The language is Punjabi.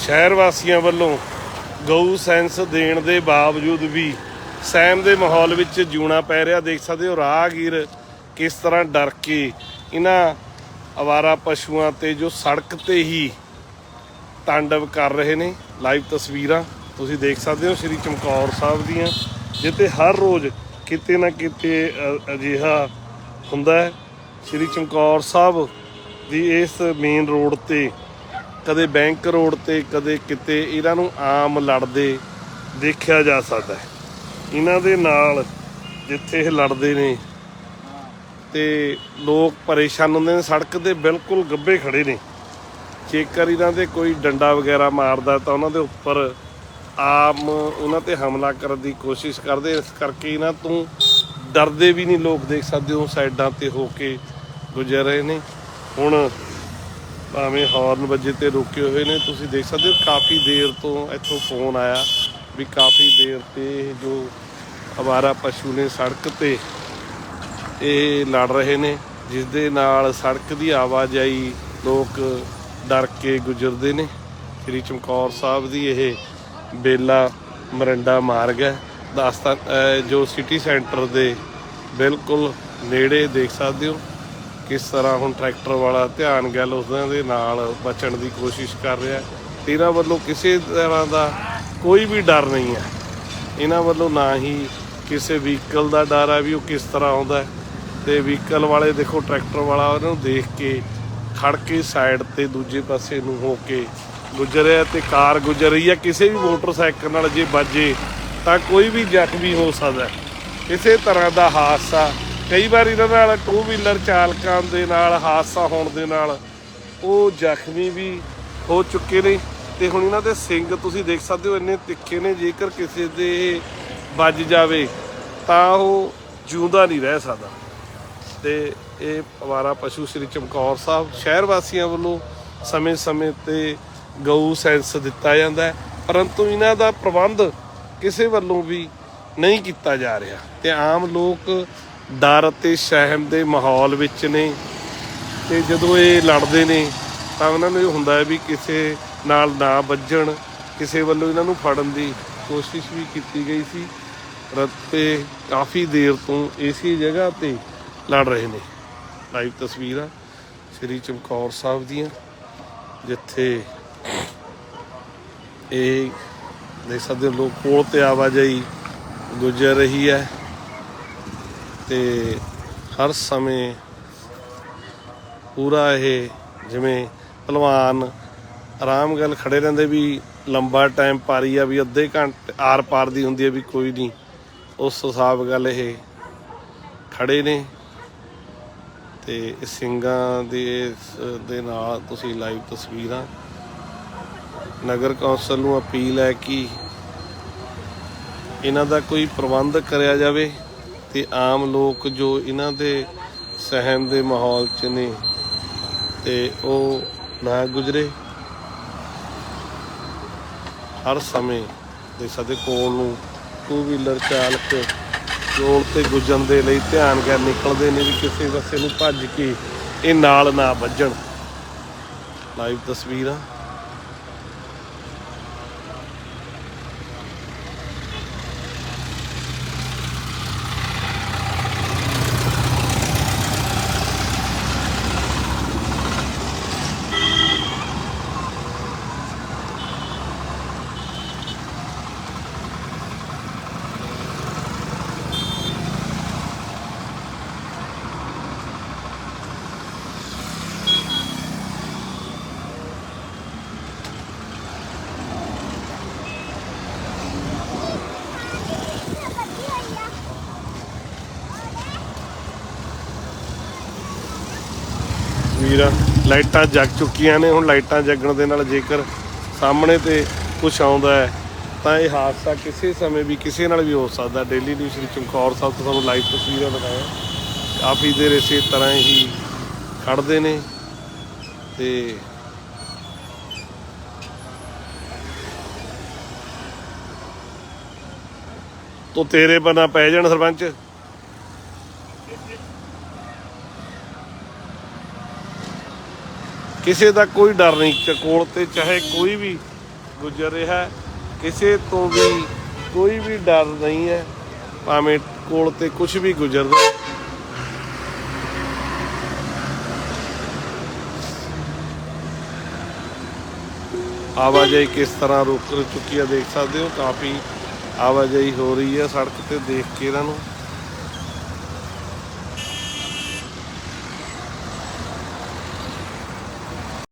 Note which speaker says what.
Speaker 1: ਸ਼ਹਿਰ ਵਾਸੀਆਂ ਵੱਲੋਂ ਗਊ ਸੈਂਸ ਦੇਣ ਦੇ ਬਾਵਜੂਦ ਵੀ ਸੈਮ ਦੇ ਮਾਹੌਲ ਵਿੱਚ ਜਿਉਣਾ ਪੈ ਰਿਹਾ। ਦੇਖ ਸਕਦੇ ਹੋ ਰਾਹਗੀਰ ਕਿਸ ਤਰ੍ਹਾਂ ਡਰ ਕੇ ਇਹਨਾਂ ਅਵਾਰਾ ਪਸ਼ੂਆਂ ਤੇ ਜੋ ਸੜਕ ਤੇ ਹੀ ਤਾਂਡਵ ਕਰ ਰਹੇ ਨੇ। ਲਾਈਵ ਤਸਵੀਰਾਂ ਤੁਸੀਂ ਦੇਖ ਸਕਦੇ ਹੋ ਸ਼੍ਰੀ ਚਮਕੌਰ ਸਾਹਿਬ ਦੀਆਂ, ਜਿੱਥੇ ਹਰ ਰੋਜ਼ ਕਿਤੇ ਨਾ ਕਿਤੇ ਅਜਿਹਾ ਹੁੰਦਾ ਹੈ। ਸ਼੍ਰੀ ਚਮਕੌਰ ਸਾਹਿਬ ਦੀ ਇਸ ਮੇਨ ਰੋਡ ਤੇ ਕਦੇ ਬੈਂਕ ਰੋਡ ਤੇ, ਕਦੇ ਕਿਤੇ ਇਹਨਾਂ ਨੂੰ ਆਮ ਲੜਦੇ ਦੇਖਿਆ ਜਾ ਸਕਦਾ ਹੈ। ਇਹਨਾਂ ਦੇ ਨਾਲ ਜਿੱਥੇ ਇਹ ਲੜਦੇ ਨੇ ਤੇ ਲੋਕ ਪਰੇਸ਼ਾਨ ਹੁੰਦੇ ਨੇ, ਸੜਕ ਦੇ ਬਿਲਕੁਲ ਗੱਬੇ ਖੜੇ ਨੇ। ਜੇਕਰ ਇਹਨਾਂ ਦੇ ਕੋਈ ਡੰਡਾ ਵਗੈਰਾ ਮਾਰਦਾ ਤਾਂ ਉਹਨਾਂ ਦੇ ਉੱਪਰ ਆਮ ਉਹਨਾਂ ਤੇ ਹਮਲਾ ਕਰਨ ਦੀ ਕੋਸ਼ਿਸ਼ ਕਰਦੇ। ਇਸ ਕਰਕੇ ਇਹਨਾਂ ਤੋਂ ਡਰਦੇ ਵੀ ਨਹੀਂ ਲੋਕ ਦੇਖ ਸਕਦੇ ਹੋ ਸਾਈਡਾਂ ਤੇ ਹੋ ਕੇ ਗੁਜ਼ਰ ਰਹੇ ਨੇ। ਹੁਣ ਭਾਵੇਂ ਹਾਰਨ ਵੱਜੇ ਤੇ ਰੁਕੇ ਹੋਏ ਨੇ। ਤੁਸੀਂ ਦੇਖ ਸਕਦੇ ਹੋ ਕਾਫੀ ਦੇਰ ਤੋਂ ਇੱਥੋਂ ਫੋਨ ਆਇਆ ਵੀ ਕਾਫੀ ਦੇਰ ਤੇ ਜੋ ਅਵਾਰਾ ਪਸ਼ੂ ਨੇ ਸੜਕ ਤੇ ਇਹ ਲੜ ਰਹੇ ਨੇ ਜਿਸ ਦੇ ਨਾਲ ਸੜਕ ਦੀ ਆਵਾਜਾਈ ਲੋਕ ਡਰ ਕੇ ਗੁਜ਼ਰਦੇ ਨੇ। ਸ੍ਰੀ ਚਮਕੌਰ ਸਾਹਿਬ ਦੀ ਇਹ ਬੇਲਾ ਮਰੰਡਾ ਮਾਰਗ ਹੈ। ਦਾਸਤਾਨ ਜੋ ਸਿਟੀ ਸੈਂਟਰ ਦੇ ਬਿਲਕੁਲ ਨੇੜੇ ਦੇਖ ਸਕਦੇ ਹੋ। ਕਿਸ ਤਰ੍ਹਾਂ ਹੁਣ ਟਰੈਕਟਰ ਵਾਲਾ ਧਿਆਨ ਗੱਲ ਉਹਨਾਂ ਦੇ ਨਾਲ ਬਚਣ ਦੀ ਕੋਸ਼ਿਸ਼ ਕਰ ਰਿਹਾ ਹੈ। ਤੇ ਇਹਨਾਂ ਵੱਲੋਂ ਕਿਸੇ ਤਰ੍ਹਾਂ ਦਾ ਕੋਈ ਵੀ ਡਰ ਨਹੀਂ ਹੈ। ਇਹਨਾਂ ਵੱਲੋਂ ਨਾ ਹੀ ਕਿਸੇ ਵਹੀਕਲ ਦਾ ਡਰ ਹੈ ਵੀ ਉਹ ਕਿਸ ਤਰ੍ਹਾਂ ਆਉਂਦਾ ਹੈ। ਤੇ ਵਹੀਕਲ ਵਾਲੇ ਦੇਖੋ ਟਰੈਕਟਰ ਵਾਲਾ ਉਹਨਾਂ ਨੂੰ ਦੇਖ ਕੇ ਖੜ ਕੇ ਸਾਈਡ ਤੇ ਦੂਜੇ ਪਾਸੇ ਨੂੰ ਹੋ ਕੇ ਗੁਜ਼ਰਿਆ ਤੇ ਕਾਰ ਗੁਜ਼ਰ ਰਹੀ ਹੈ। ਕਿਸੇ ਵੀ ਮੋਟਰਸਾਈਕਲ ਨਾਲ ਜੇ ਵੱਜੇ ਤਾਂ ਕੋਈ ਵੀ ਜ਼ਖਮੀ ਹੋ ਸਕਦਾ ਕਿਸੇ ਤਰ੍ਹਾਂ ਦਾ ਹਾਦਸਾ ਕਈ ਵਾਰ ਇਹਨਾਂ ਨਾਲ ਟੂ ਵੀਲਰ ਚਾਲਕਾਂ ਦੇ ਨਾਲ, ਹਾਦਸਾ ਹੋਣ ਦੇ ਨਾਲ ਉਹ ਜ਼ਖਮੀ ਵੀ ਹੋ ਚੁੱਕੇ ਨੇ ਤੇ ਹੁਣ ਇਹਨਾਂ ਦੇ ਸਿੰਗ ਤੁਸੀਂ ਦੇਖ ਸਕਦੇ ਹੋ ਇੰਨੇ ਤਿੱਖੇ ਨੇ, ਜੇਕਰ ਕਿਸੇ ਦੇ ਵੱਜ ਜਾਵੇ ਤਾਂ ਉਹ ਜਿਉਂਦਾ ਨਹੀਂ ਰਹਿ ਸਕਦਾ। ਤੇ ਇਹ ਅਵਾਰਾ ਪਸ਼ੂ ਸ੍ਰੀ ਚਮਕੌਰ ਸਾਹਿਬ ਸ਼ਹਿਰ ਵਾਸੀਆਂ ਵੱਲੋਂ ਸਮੇਂ-ਸਮੇਂ ਤੇ ਗਊ ਸੈਂਸ ਦਿੱਤਾ ਜਾਂਦਾ ਹੈ, ਪਰੰਤੂ ਇਹਨਾਂ ਦਾ ਪ੍ਰਬੰਧ ਕਿਸੇ ਵੱਲੋਂ ਵੀ ਨਹੀਂ ਕੀਤਾ ਜਾ ਰਿਹਾ ਤੇ ਆਮ ਲੋਕ ਡਰ ਅਤੇ ਸਹਿਮ ਦੇ ਮਾਹੌਲ ਵਿੱਚ ਨੇ ਤੇ ਜਦੋਂ ਇਹ ਲੜਦੇ ਨੇ ਤਾਂ ਉਹਨਾਂ ਨੂੰ ਇਹ ਹੁੰਦਾ ਹੈ ਵੀ ਕਿਸੇ ਨਾਲ ਨਾ ਵੱਜਣ, ਕਿਸੇ ਵੱਲੋਂ ਇਹਨਾਂ ਨੂੰ ਫੜਨ ਦੀ ਕੋਸ਼ਿਸ਼ ਵੀ ਕੀਤੀ ਗਈ ਸੀ। ਰੱਤੇ ਕਾਫੀ ਦੇਰ ਤੋਂ ਇਸੇ ਜਗ੍ਹਾ ਤੇ ਲੜ ਰਹੇ ਨੇ। ਲਾਈਵ ਤਸਵੀਰਾਂ ਸ੍ਰੀ ਚਮਕੌਰ ਸਾਹਿਬ ਦੀਆਂ, ਜਿੱਥੇ ਇਹ ਦੇਖ ਸਕਦੇ ਹੋ ਲੋਕ ਕੋਲ ਤੇ ਆਵਾਜਾਈ ਗੁਜ਼ਰ ਰਹੀ ਹੈ। ਤੇ ਹਰ ਸਮੇਂ ਪੂਰਾ ਇਹ ਜਿਵੇਂ ਪਹਿਲਵਾਨ ਆਰਾਮ ਗੱਲ ਖੜੇ ਰਹਿੰਦੇ ਵੀ ਲੰਬਾ ਟਾਈਮ ਪਾਰੀ ਆ ਵੀ ਅੱਧੇ ਘੰਟੇ ਆਰ ਪਾਰ ਦੀ ਹੁੰਦੀ ਹੈ ਵੀ ਕੋਈ ਨਹੀਂ। ਉਸ ਹਿਸਾਬ ਗੱਲ ਇਹ ਖੜੇ ਨੇ। ਤੇ ਸਿੰਘਾਂ ਦੇ ਦੇ ਨਾਲ ਤੁਸੀਂ ਲਾਈਵ ਤਸਵੀਰਾਂ। ਨਗਰ ਕੌਂਸਲ ਨੂੰ ਅਪੀਲ ਹੈ ਕਿ ਇਹਨਾਂ ਦਾ ਕੋਈ ਪ੍ਰਬੰਧ ਕਰਿਆ ਜਾਵੇ। ਤੇ ਆਮ ਲੋਕ ਜੋ ਇਹਨਾਂ ਦੇ ਸਹਿਮ ਦੇ ਮਾਹੌਲ 'ਚ ਨੇ ਤੇ ਉਹ ਨਾ ਗੁਜ਼ਰੇ। ਹਰ ਸਮੇਂ ਦੇ ਸਾਡੇ ਕੋਲ ਨੂੰ ਟੂ ਵੀਲਰ ਚਾਲਕ ਰੋਡ ਤੇ ਗੁਜ਼ਰਨ ਦੇ ਲਈ ਧਿਆਨ ਕਰ ਨਿਕਲਦੇ ਨੇ ਵੀ ਕਿਸੇ ਪਾਸੇ ਨੂੰ ਭੱਜ ਕੇ ਇਹ ਨਾਲ ਨਾ ਵੱਜਣ। ਲਾਈਵ ਤਸਵੀਰਾਂ। ਤਸਵੀਰਾਂ ਲਾਈਟਾਂ ਜਗ ਚੁੱਕੀਆਂ ਨੇ। ਹੁਣ ਲਾਈਟਾਂ ਜਗਣ ਦੇ ਨਾਲ ਜੇਕਰ ਸਾਹਮਣੇ ਤੇ ਕੁਝ ਆਉਂਦਾ ਹੈ, ਤਾਂ ਇਹ ਹਾਦਸਾ ਕਿਸੇ ਸਮੇਂ ਵੀ ਕਿਸੇ ਨਾਲ ਵੀ ਹੋ ਸਕਦਾ। ਡੇਲੀ ਨਿਊਜ਼ ਸ੍ਰੀ ਚਮਕੌਰ ਸਾਹਿਬ ਤੋਂ ਤੁਹਾਨੂੰ ਲਾਈਵ ਤਸਵੀਰਾਂ ਦਿਖਾਇਆ। ਕਾਫੀ ਦੇਰ ਇਸੇ ਤਰ੍ਹਾਂ ਹੀ ਖੜਦੇ ਨੇ ਤੇ ਤੋ ਤੇਰੇ ਬਣਾ ਪੈ ਜਾਣ ਸਰਪੰਚ। ਕਿਸੇ ਦਾ ਕੋਈ ਡਰ ਨਹੀਂ ਕੋਲ ਤੇ ਚਾਹੇ ਕੋਈ ਵੀ ਗੁਜ਼ਰ ਰਿਹਾ ਕਿਸੇ ਤੋਂ ਵੀ ਕੋਈ ਵੀ ਡਰ ਨਹੀਂ ਹੈ, ਭਾਵੇਂ ਕੋਲ ਤੇ ਕੁਝ ਵੀ ਗੁਜ਼ਰਦਾ ਆਵਾਜਾਈ ਕਿਸ ਤਰ੍ਹਾਂ ਰੁਕ ਚੁੱਕੀ ਹੈ, ਦੇਖ ਸਕਦੇ ਹੋ, ਕਾਫੀ ਆਵਾਜਾਈ ਹੋ ਰਹੀ ਹੈ ਸੜਕ ਤੇ ਦੇਖ ਕੇ ਇਹਨਾਂ ਨੂੰ।